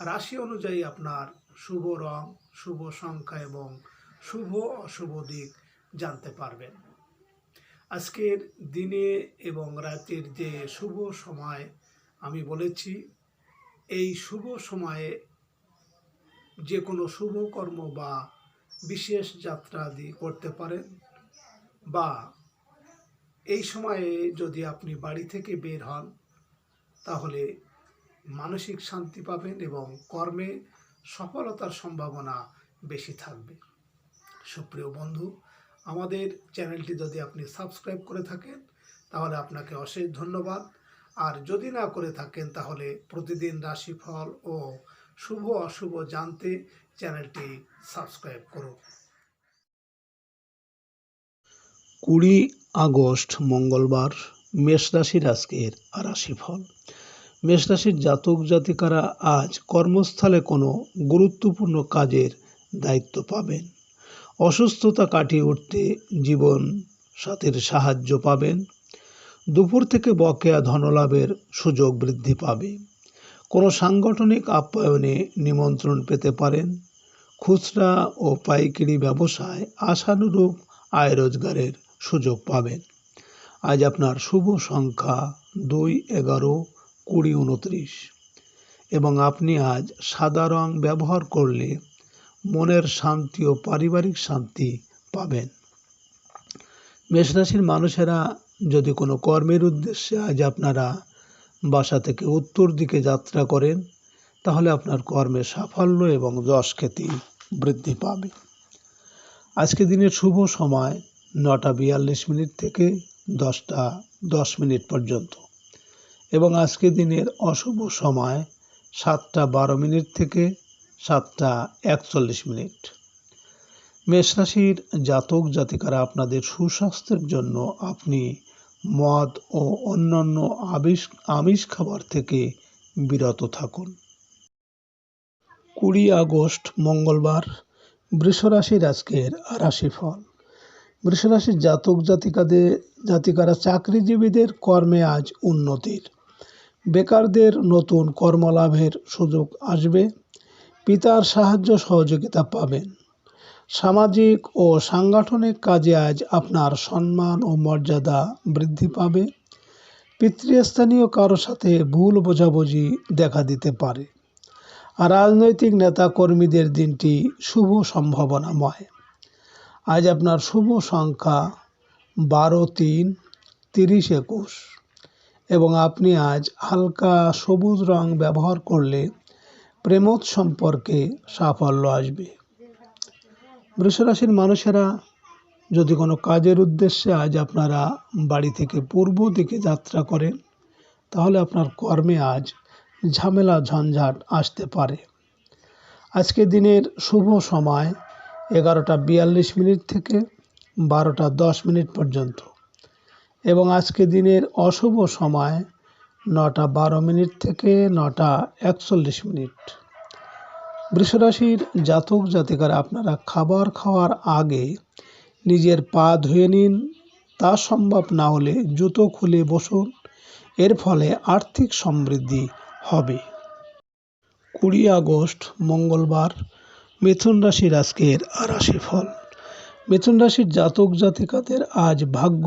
রাশি অনুযায়ী আপনার শুভ রং, শুভ সংখ্যা এবং শুভ অশুভ দিক জানতে পারবেন। আজকের দিনে এবং রাতের যে শুভ সময় আমি বলেছি, এই শুভ সময়ে যে কোনো শুভ কর্ম বা বিশেষ যাত্রা আদি করতে পারেন বা এই সময়ে যদি আপনি বাড়ি থেকে বের হন, তাহলে মানসিক শান্তি পাবেন এবং কর্মে সফলতার সম্ভাবনা বেশি থাকবে। সুপ্রিয় বন্ধু, আমাদের চ্যানেলটি যদি আপনি সাবস্ক্রাইব করে থাকেন, তাহলে আপনাকে অশেষ ধন্যবাদ। আর যদি না করে থাকেন, তাহলে প্রতিদিন রাশিফল ও শুভ অশুভ জানতে চ্যানেলটি সাবস্ক্রাইব করুন। কুড়ি আগস্ট মঙ্গলবার, মেষ রাশির আজকের রাশিফল। মেষ রাশির জাতক জাতিকারা আজ কর্মস্থলে কোনো গুরুত্বপূর্ণ কাজের দায়িত্ব পাবেন। অসুস্থতা কাটিয়ে উঠতে জীবন সাথীর সাহায্য পাবেন। দুপুর থেকে বকেয়া ধনলাভের সুযোগ বৃদ্ধি পাবে। কোনো সাংগঠনিক আপ্যায়নে নিমন্ত্রণ পেতে পারেন। খুচরা ও পাইকারি ব্যবসায় আশানুরূপ আয় রোজগারের সুযোগ পাবেন। আজ আপনার শুভ সংখ্যা দুই এগারো কুড়ি উনত্রিশ এবং আপনি আজ সাদা রং ব্যবহার করলে মনের শান্তি ও পারিবারিক শান্তি পাবেন। মেষরাশির মানুষেরা যদি কোনো কর্মের উদ্দেশ্যে আজ আপনারা বাসা থেকে উত্তর দিকে যাত্রা করেন, তাহলে আপনার কর্মে সাফল্য এবং যশ খ্যাতি বৃদ্ধি পাবে। আজকে দিনের শুভ সময় নটা বিয়াল্লিশ মিনিট থেকে দশটা দশ মিনিট পর্যন্ত। এবং আজকে দিনের অশুভ সময় সাতটা বারো মিনিট থেকে সাতটা একচল্লিশ মিনিট। মেষরাশির জাতক জাতিকারা আপনাদের সুস্বাস্থ্যের জন্য আপনি মদ ও অন্যান্য আমিষ আমিষ খাবার থেকে বিরত থাকুন। কুড়ি আগস্ট মঙ্গলবার বৃষরাশির আজকের রাশিফল। বৃষরাশির জাতক জাতিকাদের, জাতিকারা চাকরিজীবীদের কর্মে আজ উন্নতির বেকারদের নতুন কর্মলাভের সুযোগ আসবে, পিতার সাহায্য সহযোগিতা পাবেন। সামাজিক ও সাংগঠনিক কাজে আজ আপনার সম্মান ও মর্যাদা বৃদ্ধি পাবে। পিতৃস্থানীয় কারও সাথে ভুল বোঝাবুঝি দেখা দিতে পারে। আর রাজনৈতিক নেতা কর্মীদের দিনটি শুভ সম্ভাবনাময়। আজ আপনার শুভ সংখ্যা বারো তিন তিরিশ একুশ। এবং আপনি আজ হালকা সবুজ রং ব্যবহার করলে প্রেমত সম্পর্কে সাফল্য আসবে। বৃষরাশির মানুষেরা যদি কোনো কাজের উদ্দেশ্যে আজ আপনারা বাড়ি থেকে পূর্ব দিকে যাত্রা করেন, তাহলে আপনার কর্মে আজ ঝামেলা ঝঞ্ঝাট আসতে পারে। আজকে দিনের শুভ সময় এগারোটা বিয়াল্লিশ মিনিট থেকে বারোটা দশ মিনিট পর্যন্ত। এবং আজকে দিনের অশুভ সময় নটা বারো মিনিট থেকে নটা একচল্লিশ মিনিট। বৃষরাশির জাতক জাতিকারা, আপনারা খাবার খাওয়ার আগে নিজের পা ধুয়ে নিন, তা সম্ভব না হলে জুতো খুলে বসুন, এর ফলে আর্থিক সমৃদ্ধি হবে। কুড়ি আগস্ট, মঙ্গলবার, মিথুন রাশির আজকের রাশিফল। মিথুন রাশির জাতক জাতিকাদের আজ ভাগ্য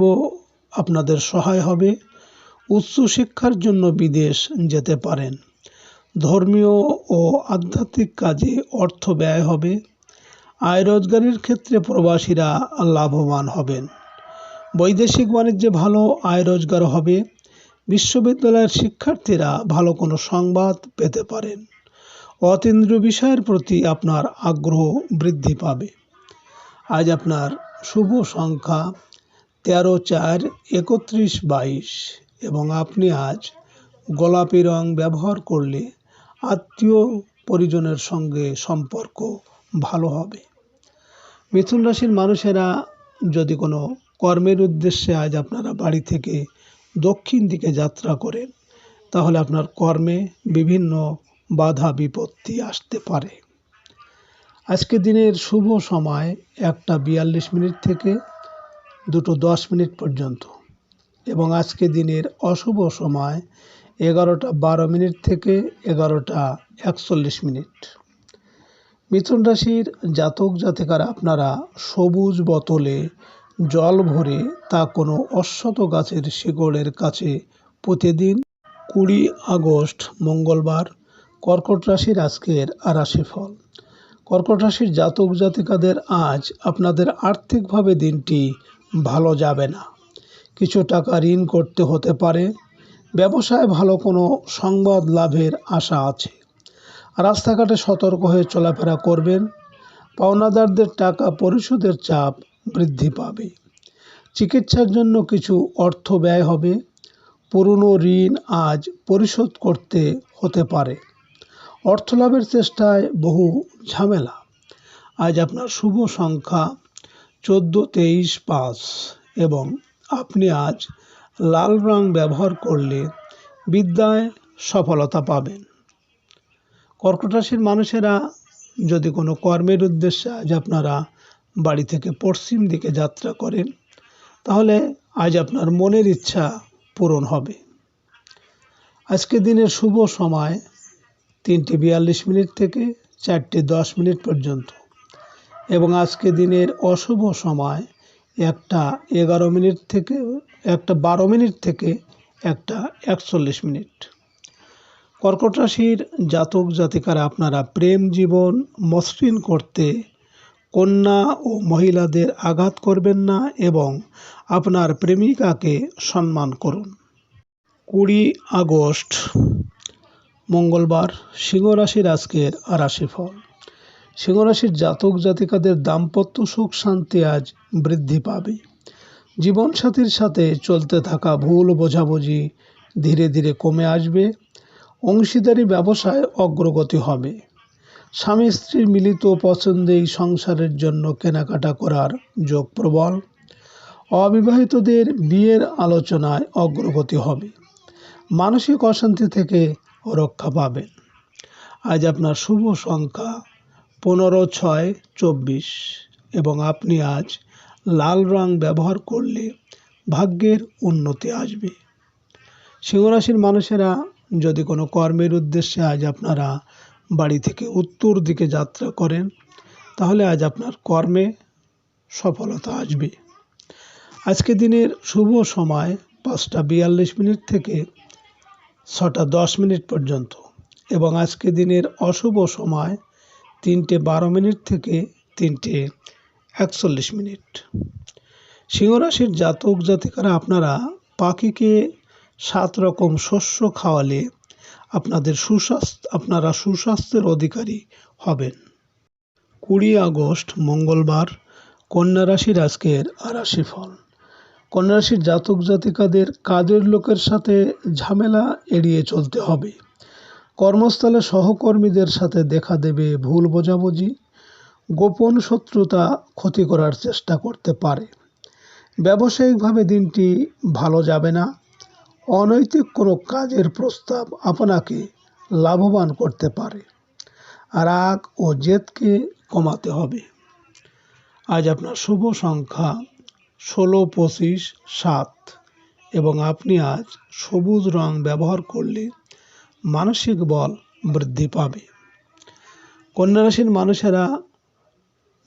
আপনাদের সহায় হবে। উচ্চশিক্ষার জন্য বিদেশ যেতে পারেন। ধর্মীয় ও আধ্যাত্মিক কাজে অর্থ ব্যয় হবে। আয় রোজগারের ক্ষেত্রে প্রবাসীরা লাভবান হবেন। বৈদেশিক বাণিজ্যে ভালো আয় রোজগার হবে। বিশ্ববিদ্যালয়ের শিক্ষার্থীরা ভালো কোনো সংবাদ পেতে পারেন। অতীন্দ্রিয় বিষয়ের প্রতি আপনার আগ্রহ বৃদ্ধি পাবে। আজ আপনার শুভ সংখ্যা। তেরো চার, একত্রিশ বাইশ এবং আপনি আজ গোলাপি রং ব্যবহার করলে আত্মীয় পরিজনের সঙ্গে সম্পর্ক ভালো হবে। মিথুন রাশির মানুষেরা যদি কোনো কর্মের উদ্দেশ্যে আজ আপনারা বাড়ি থেকে দক্ষিণ দিকে যাত্রা করেন, তাহলে আপনার কর্মে বিভিন্ন বাধা বিপত্তি আসতে পারে। আজকে দিনের শুভ সময় একটা বিয়াল্লিশ মিনিট থেকে দুটো দশ মিনিট পর্যন্ত। এবং আজকে দিনের অশুভ সময় এগারোটা বারো মিনিট থেকে এগারোটা একচল্লিশ মিনিট। মিথুন রাশির জাতক জাতিকারা, আপনারা সবুজ বোতলে জল ভরে তা কোনো অশ্বত গাছের শিকড়ের কাছে প্রতিদিন কুড়ি আগস্ট, মঙ্গলবার কর্কট রাশির আজকের রাশিফল কর্কট রাশির জাতক জাতিকাদের আজ আপনাদের আর্থিকভাবে দিনটি ভালো যাবে না। কিছু টাকা ঋণ করতে হতে পারে। ব্যবসায় ভালো কোনো সংবাদ লাভের আশা আছে। রাস্তাঘাটে সতর্ক হয়ে চলাফেরা করবেন। পাওনাদারদের টাকা পরিশোধের চাপ বৃদ্ধি পাবে। চিকিৎসার জন্য কিছু অর্থ ব্যয় হবে। পুরনো ঋণ আজ পরিশোধ করতে হতে পারে। অর্থ লাভের চেষ্টায় বহু ঝামেলা। আজ আপনার শুভ সংখ্যা চোদ্দ, তেইশ, পাঁচ এবং আপনি আজ লাল রং ব্যবহার করলে বিদ্যায় সফলতা পাবেন। কর্কট রাশির মানুষেরা যদি কোনো কর্মের উদ্দেশ্যে আজ আপনারা বাড়ি থেকে পশ্চিম দিকে যাত্রা করেন, তাহলে আজ আপনার মনের ইচ্ছা পূরণ হবে। আজকে দিনের শুভ সময় তিনটে বিয়াল্লিশ মিনিট থেকে চারটে দশ মিনিট পর্যন্ত। এবং আজকে দিনের অশুভ সময় একটা এগারো মিনিট থেকে, একটা বারো মিনিট থেকে একটা একচল্লিশ মিনিট। কর্কট রাশির জাতক জাতিকারা, আপনারা প্রেম জীবন মসৃণ করতে কন্যা ও মহিলাদের আঘাত করবেন না এবং আপনার প্রেমিকাকে সম্মান করুন। কুড়ি আগস্ট, মঙ্গলবার, সিংহ রাশির আজকের রাশিফল। সিংহ রাশির জাতক জাতিকাদের দাম্পত্য সুখ শান্তি আজ বৃদ্ধি পাবে। জীবনসাথীর সাথে চলতে থাকা ভুল বোঝাবুঝি ধীরে ধীরে কমে আসবে। অংশীদারি ব্যবসায় অগ্রগতি হবে। স্বামী স্ত্রীর মিলিত পছন্দেই সংসারের জন্য কেনাকাটা করার যোগ প্রবল। অবিবাহিতদের বিয়ের আলোচনায় অগ্রগতি হবে। মানসিক অশান্তি থেকে রক্ষা পাবেন। আজ আপনার শুভ সংখ্যা পনেরো ছয় চব্বিশ। এবং আপনি আজ লাল রং ব্যবহার করলে ভাগ্যের উন্নতি আসবে। সিংহরাশির মানুষেরা, যদি কোনো কর্মের উদ্দেশ্যে আজ আপনারা বাড়ি থেকে উত্তর দিকে যাত্রা করেন, তাহলে আজ আপনার কর্মে সফলতা আসবে। আজকে দিনের শুভ সময় পাঁচটা বিয়াল্লিশ মিনিট থেকে ছটা দশ মিনিট পর্যন্ত। এবং আজকে দিনের অশুভ সময় তিনটে বারো মিনিট থেকে তিনটে একচল্লিশ মিনিট। সিংহরাশির জাতক জাতিকারা, আপনারা পাখিকে সাত রকম শস্য খাওয়ালে আপনাদের সুস্বাস্থ্য, আপনারা সুস্বাস্থ্যের অধিকারী হবেন। কুড়ি আগস্ট, মঙ্গলবার, কন্যা রাশির আজকের রাশিফল। কন্যা রাশির জাতক জাতিকাদের কাজের লোকের সাথে ঝামেলা এড়িয়ে চলতে হবে। কর্মস্থলে সহকর্মীদের সাথে দেখা দেবে ভুল বোঝাবুঝি, গোপন শত্রুতা ক্ষতি করার চেষ্টা করতে পারে। ব্যবসায়িকভাবে দিনটি ভালো যাবে না। অনৈতিক কোনো কাজের প্রস্তাব আপনাকে লাভবান করতে পারে। রাগ ও জেদকে কমাতে হবে। আজ আপনার শুভ সংখ্যা ষোলো, পঁচিশ, সাত এবং আপনি আজ সবুজ রং ব্যবহার করলে মানসিক বল বৃদ্ধি পাবে। কন্যা রাশির মানুষেরা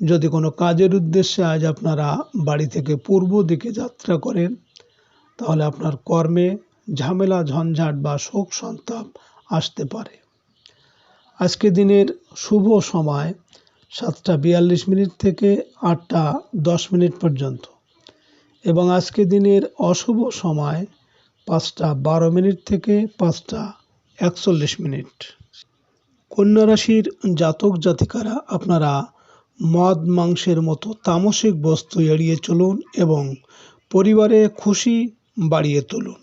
যদি কোনো কাজের উদ্দেশ্যে আজ আপনারা বাড়ি থেকে পূর্ব দিকে যাত্রা করেন, তাহলে আপনার কর্মে ঝামেলা, ঝঞ্ঝাট বা শোক সন্তাপ আসতে পারে। আজকে দিনের শুভ সময় সাতটা বিয়াল্লিশ মিনিট থেকে আটটা দশ মিনিট পর্যন্ত এবং আজকে দিনের অশুভ সময় পাঁচটা বারো মিনিট থেকে পাঁচটা একচল্লিশ মিনিট। কন্যা রাশির জাতক জাতিকারা, আপনারা মদ, মাংসের মতো তামসিক বস্তু এড়িয়ে চলুন এবং পরিবারে খুশি বাড়িয়ে তুলুন।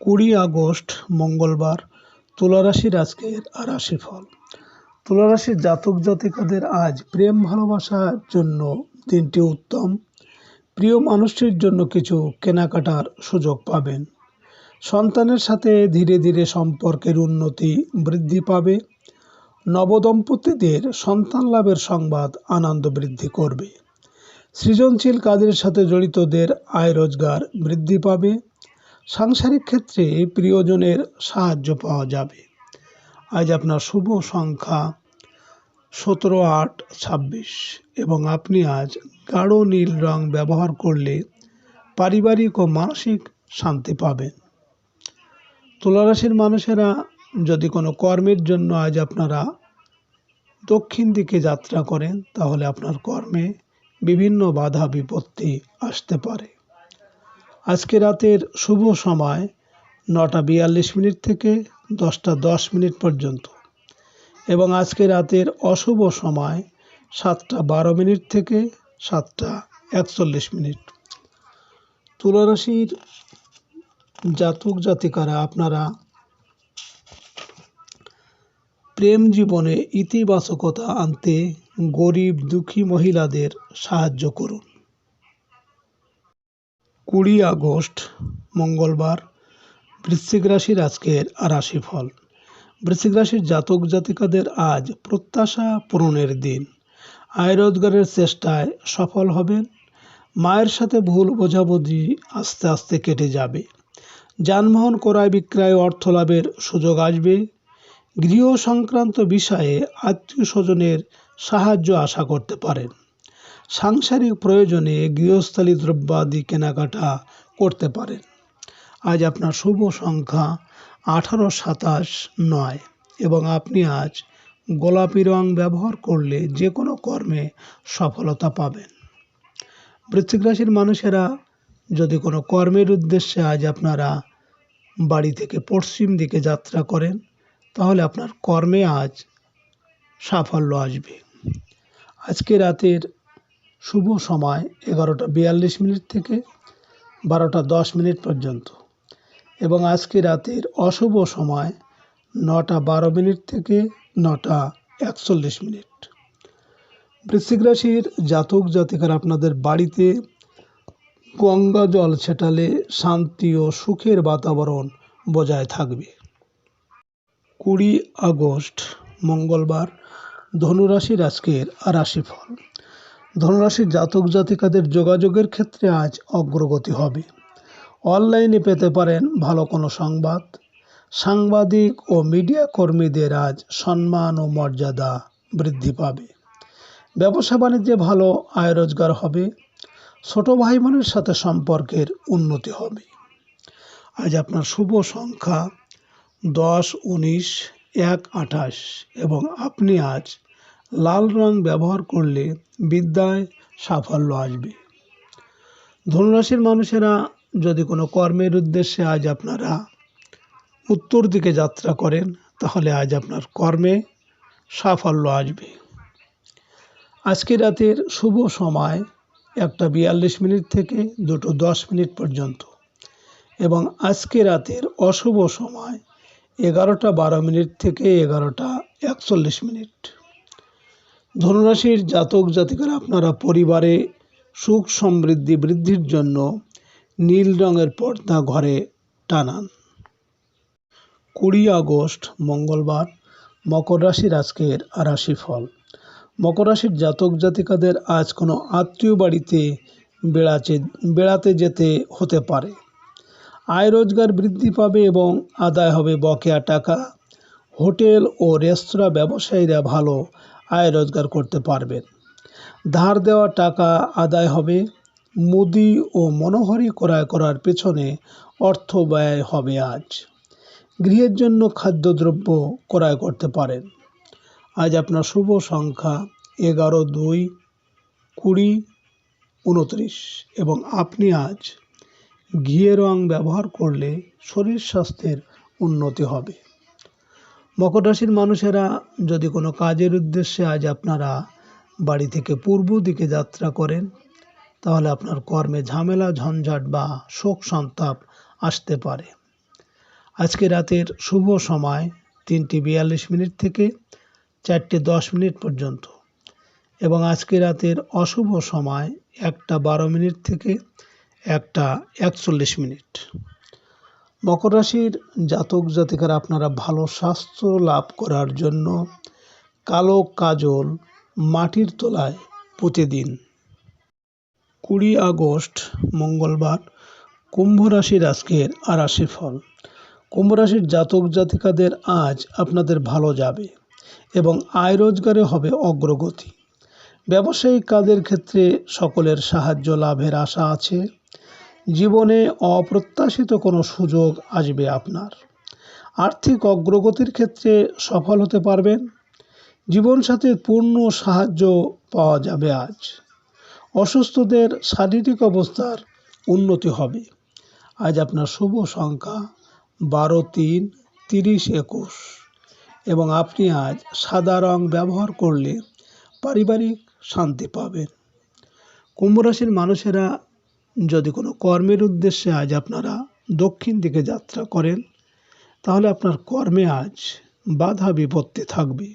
কুড়ি আগস্ট, মঙ্গলবার, তুলারাশির আজকের রাশিফল। তুলারাশির জাতক জাতিকাদের আজ প্রেম ভালোবাসার জন্য দিনটি উত্তম। প্রিয় মানুষটির জন্য কিছু কেনাকাটার সুযোগ পাবেন। সন্তানের সাথে ধীরে ধীরে সম্পর্কের উন্নতি বৃদ্ধি পাবে। নবদম্পতিদের সন্তান লাভের সংবাদ আনন্দ বৃদ্ধি করবে। সৃজনশীল কাজের সাথে জড়িতদের আয় রোজগার বৃদ্ধি পাবে। সাংসারিক ক্ষেত্রে প্রিয়জনের সাহায্য পাওয়া যাবে। আজ আপনার শুভ সংখ্যা সতেরো আট ছাব্বিশ এবং আপনি আজ গাঢ় নীল রং ব্যবহার করলে পারিবারিক ও মানসিক শান্তি পাবেন। তুলারাশির মানুষেরা যদি কোনো কর্মের জন্য আজ আপনারা দক্ষিণ দিকে যাত্রা করেন, তাহলে আপনার কর্মে বিভিন্ন বাধা বিপত্তি আসতে পারে। আজকে রাতের শুভ সময় নটা বিয়াল্লিশ মিনিট থেকে দশটা দশ মিনিট পর্যন্ত এবং আজকে রাতের অশুভ সময় সাতটা বারো মিনিট থেকে সাতটা একচল্লিশ মিনিট। তুলারাশির জাতক জাতিকারা, আপনারা প্রেম জীবনে ইতিবাচকতা আনতে গরিব দুঃখী মহিলাদের সাহায্য করুন। কুড়ি আগস্ট, মঙ্গলবার, বৃশ্চিক রাশির আজকের রাশিফল। বৃশ্চিক রাশির জাতক জাতিকাদের আজ প্রত্যাশা পূরণের দিন। আয় রোজগারের চেষ্টায় সফল হবেন। মায়ের সাথে ভুল বোঝাবুঝি আস্তে আস্তে কেটে যাবে। যানবাহন ক্রয় বিক্রয় অর্থ লাভের সুযোগ আসবে। গৃহ সংক্রান্ত বিষয়ে আত্মীয় স্বজনের সাহায্য আশা করতে পারেন। সাংসারিক প্রয়োজনে গৃহস্থালী দ্রব্যাদি কেনাকাটা করতে পারেন। আজ আপনার শুভ সংখ্যা আঠারো, সাতাশ, নয় এবং আপনি আজ গোলাপি রং ব্যবহার করলে যে কোনো কর্মে সফলতা পাবেন। বৃশ্চিক রাশির মানুষেরা যদি কোনো কর্মের উদ্দেশ্যে আজ আপনারা বাড়ি থেকে পশ্চিম দিকে যাত্রা করেন, তাহলে আপনার কর্মে আজ সাফল্য আসবে। আজকে রাতের শুভ সময় এগারোটা বিয়াল্লিশ মিনিট থেকে বারোটা দশ মিনিট পর্যন্ত এবং আজকে রাতের অশুভ সময় নটা বারো মিনিট থেকে নটা একচল্লিশ মিনিট। বৃশ্চিক রাশির জাতক জাতিকার আপনাদের বাড়িতে গঙ্গা জল ছেটালে শান্তি ও সুখের বাতাবরণ বজায় থাকবে। কুড়ি আগস্ট, মঙ্গলবার, ধনুরাশির আজকের রাশিফল। ধনুরাশির জাতক জাতিকাদের যোগাযোগের ক্ষেত্রে আজ অগ্রগতি হবে। অনলাইনে পেতে পারেন ভালো কোনো সংবাদ। সাংবাদিক ও মিডিয়া কর্মীদের আজ সম্মান ও মর্যাদা বৃদ্ধি পাবে। ব্যবসা বাণিজ্যে ভালো আয় রোজগার হবে। ছোট ভাই বোনের সাথে সম্পর্কের উন্নতি হবে। আজ আপনার শুভ সংখ্যা দশ, উনিশ, এক, আঠাশ এবং আপনি আজ লাল রং ব্যবহার করলে বিদ্যায় সাফল্য আসবে। ধনুরাশির মানুষেরা, যদি কোনো কর্মের উদ্দেশ্যে আজ আপনারা উত্তর দিকে যাত্রা করেন, তাহলে আজ আপনার কর্মে সাফল্য আসবে। আজকে রাতের শুভ সময় একটা বিয়াল্লিশ মিনিট থেকে দুটো দশ মিনিট পর্যন্ত। এবং আজকে রাতের অশুভ সময় এগারোটা বারো মিনিট থেকে এগারোটা একচল্লিশ মিনিট। ধনুরাশির জাতক জাতিকারা আপনারা পরিবারে সুখ সমৃদ্ধি বৃদ্ধির জন্য নীল রঙের পর্দা ঘরে টানান। কুড়ি আগস্ট, মঙ্গলবার, মকর রাশির আজকের রাশিফল। মকর রাশির জাতক জাতিকাদের আজ কোনো আত্মীয় বাড়িতে বেড়াতে বেড়াতে যেতে হতে পারে। আয় রোজগার বৃদ্ধি পাবে এবং আদায় হবে বকেয়া টাকা। হোটেল ও রেস্তোরাঁ ব্যবসায়ীরা ভালো আয় রোজগার করতে পারবেন। ধার দেওয়া টাকা আদায় হবে। মুদি ও মনোহরি ক্রয় করার পেছনে অর্থ ব্যয় হবে আজ। গৃহের জন্য খাদ্যদ্রব্য ক্রয় করতে পারেন। আজ আপনার শুভ সংখ্যা এগারো, দুই, কুড়ি, উনত্রিশ এবং আপনি আজ ঘিয়ে রং ব্যবহার করলে শরীর স্বাস্থ্যের উন্নতি হবে। মকর রাশির মানুষেরা যদি কোনো কাজের উদ্দেশ্যে আজ আপনারা বাড়ি থেকে পূর্ব দিকে যাত্রা করেন, তাহলে আপনার কর্মে ঝামেলা, ঝঞ্ঝাট বা শোক সন্তাপ আসতে পারে। আজকে রাতের শুভ সময় তিনটি বিয়াল্লিশ মিনিট থেকে চারটে দশ মিনিট পর্যন্ত। এবং আজকে রাতের অশুভ সময় একটা বারো মিনিট থেকে একটা একচল্লিশ মিনিট। মকর রাশির জাতক জাতিকারা আপনারা ভালো স্বাস্থ্য লাভ করার জন্য কালো কাজল মাটির তলায় পুঁতে দিন কুড়ি আগস্ট, মঙ্গলবার, কুম্ভ রাশির আজকের আর রাশি ফল কুম্ভ রাশির জাতক জাতিকাদের আজ আপনাদের ভালো যাবে। এবং আয় রোজগারে হবে অগ্রগতি। ব্যবসায়িক কাজের ক্ষেত্রে সকলের সাহায্য লাভের আশা আছে। জীবনে অপ্রত্যাশিত কোনো সুযোগ আসবে আপনার। আর্থিক অগ্রগতির ক্ষেত্রে সফল হতে পারবেন। জীবনসাথীর পূর্ণ সাহায্য পাওয়া যাবে আজ। অসুস্থদের শারীরিক অবস্থার উন্নতি হবে। আজ আপনার শুভ সংখ্যা বারো তিন তিরিশ একুশ। এবং আপনি আজ সাদা রং ব্যবহার করলে পারিবারিক শান্তি পাবেন। কুম্ভ রাশির মানুষেরা যদি কোনো কর্মের উদ্দেশ্যে আজ আপনারা দক্ষিণ দিকে যাত্রা করেন, তাহলে আপনার কর্মে আজ বাধা বিপত্তি থাকবে।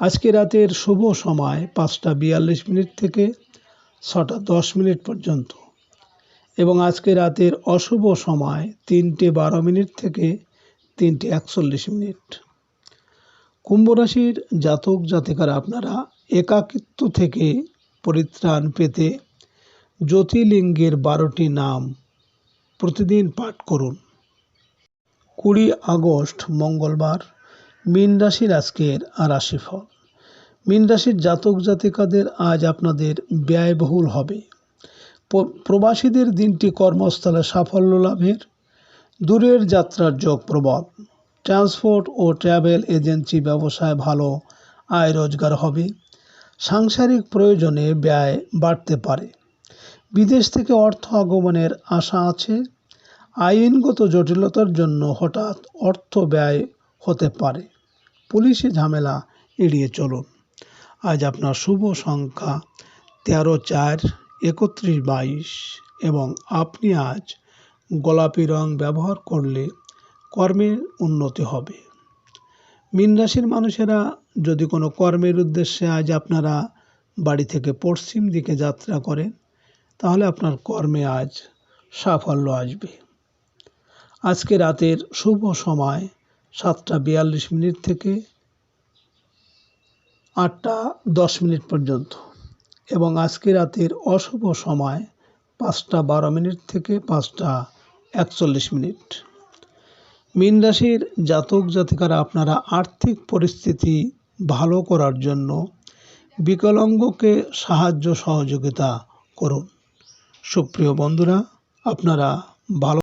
আজকে রাতের শুভ সময় পাঁচটা বিয়াল্লিশ মিনিট থেকে ছটা দশ মিনিট পর্যন্ত এবং আজকে রাতের অশুভ সময় তিনটে বারো মিনিট থেকে তিনটে একচল্লিশ মিনিট। কুম্ভ রাশির জাতক জাতিকারা আপনারা একাকিত্ব থেকে পরিত্রাণ পেতে জ্যোতির্লিঙ্গের বারোটি নাম প্রতিদিন পাঠ করুন। কুড়ি আগস্ট, মঙ্গলবার, মীন রাশির আজকের রাশিফল। মীন রাশির জাতক জাতিকাদের আজ আপনাদের ব্যয়বহুল হবে। প্রবাসীদের দিনটি কর্মস্থলে সাফল্য লাভের দূরের যাত্রার যোগ প্রবল। ট্রান্সপোর্ট ও ট্রাভেল এজেন্সি ব্যবসায় ভালো, আয় রোজগার হবে। সাংসারিক প্রয়োজনে ব্যয় বাড়তে পারে। বিদেশ থেকে অর্থ আগমনের আশা আছে। আইনগত জটিলতার জন্য হঠাৎ অর্থ ব্যয় হতে পারে। পুলিশি ঝামেলা এড়িয়ে চলুন। আজ আপনার শুভ সংখ্যা তেরো চার, একত্রিশ বাইশ এবং আপনি আজ গোলাপি রং ব্যবহার করলে কর্মের উন্নতি হবে। মীন রাশির মানুষেরা যদি কোনো কর্মের উদ্দেশ্যে আজ আপনারা বাড়ি থেকে পশ্চিম দিকে যাত্রা করেন, তাহলে আপনার কর্মে আজ সাফল্য আসবে। আজকে রাতের শুভ সময় সাতটা বিয়াল্লিশ মিনিট থেকে আটটা দশ মিনিট পর্যন্ত এবং আজকে রাতের অশুভ সময় পাঁচটা বারো মিনিট থেকে পাঁচটা একচল্লিশ মিনিট। মীন রাশির জাতক জাতিকারা আপনারা আর্থিক পরিস্থিতি ভালো করার জন্য বিকলাঙ্গকে সাহায্য সহযোগিতা করুন। সুপ্রিয় বন্ধুরা, আপনারা ভালো